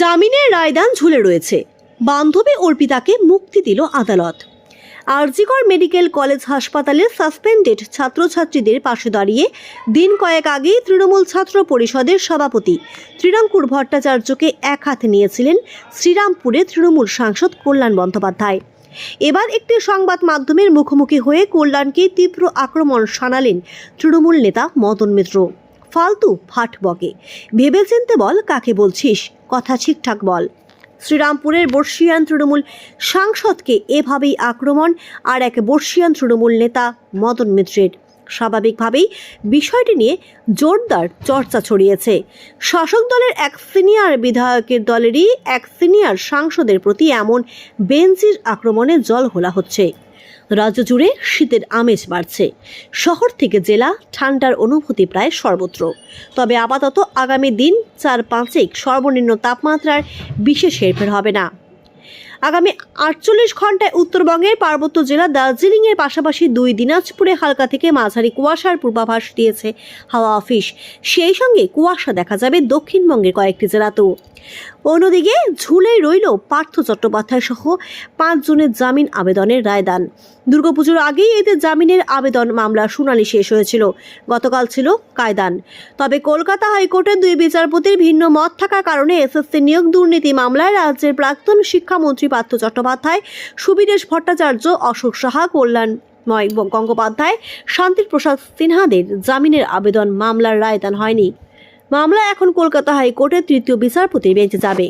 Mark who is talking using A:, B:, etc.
A: জামিনের রায়দান ঝুলে রয়েছে। বান্ধবী অর্পিতাকে মুক্তি দিল আদালত। আরজিকর মেডিকেল কলেজ হাসপাতালের সাসপেন্ডেড ছাত্রছাত্রীদের পাশে দাঁড়িয়ে দিন কয়েক আগেই তৃণমূল ছাত্র পরিষদের সভাপতি শ্রীরামপুর ভট্টাচার্যকে এক হাতে নিয়েছিলেন শ্রীরামপুরে তৃণমূল সাংসদ কল্যাণ বন্দ্যোপাধ্যায়। এবার একটি সংবাদ মাধ্যমের মুখোমুখি হয়ে কল্যাণকে তীব্র আক্রমণ শানালেন তৃণমূল নেতা মদন মিত্র। ফালতু ফাট বকে। ভেবেচিন্তে বল কাকে বলছিস? কথা ঠিকঠাক বল। শ্রীরামপুরের বর্ষিয়ান তৃণমূল সাংসদকে এভাবেই আক্রমণ আর এক বর্ষিয়ান তৃণমূল নেতা মদন মিত্রের। স্বাভাবিকভাবেই বিষয়টি নিয়ে জোরদার চর্চা ছড়িয়েছে। শাসক দলের এক সিনিয়র বিধায়কের দলেরই এক সিনিয়র সাংসদের প্রতি এমন বেঞ্চির আক্রমণে জল হোলা হচ্ছে। রাজ্য জুড়ে শীতের আমেজ বাড়ছে। শহর থেকে জেলা ঠান্ডার অনুভূতি প্রায় সর্বত্র। তবে আপাতত আগামী দিন চার পাঁচেক সর্বনিম্ন তাপমাত্রার বিশেষ হেরফের হবে না। আগামী আটচল্লিশ ঘন্টায় উত্তরবঙ্গের পার্বত্য জেলা দার্জিলিংয়ের পাশাপাশি দুই দিনাজপুরে হালকা থেকে মাঝারি কুয়াশার পূর্বাভাস দিয়েছে হাওয়া অফিস। সেই সঙ্গে কুয়াশা দেখা যাবে দক্ষিণবঙ্গের কয়েকটি জেলাতেও। অন্যদিকে ঝুলেই রইল পার্থ চট্টোপাধ্যায় সহ পাঁচজনের জামিন আবেদনের রায়দান। দুর্গাপুজোর আগেই এতে জামিনের আবেদন মামলার শুনানি শেষ হয়েছিল। গতকাল ছিল কায়দান। তবে কলকাতা হাইকোর্টের দুই বিচারপতির ভিন্ন মত থাকার কারণে এসএসসি নিয়োগ দুর্নীতি মামলায় রাজ্যের প্রাক্তন শিক্ষামন্ত্রী পার্থ চট্টোপাধ্যায় সুবিদেশ ভট্টাচার্য, অশোক সাহা, কল্যাণ গঙ্গোপাধ্যায় শান্তির প্রসাদ সিনহাদের জামিনের আবেদন মামলার রায়দান হয়নি। মামলা এখন কলকাতা হাইকোর্টের তৃতীয় বিচারপতির বেঁচে যাবে।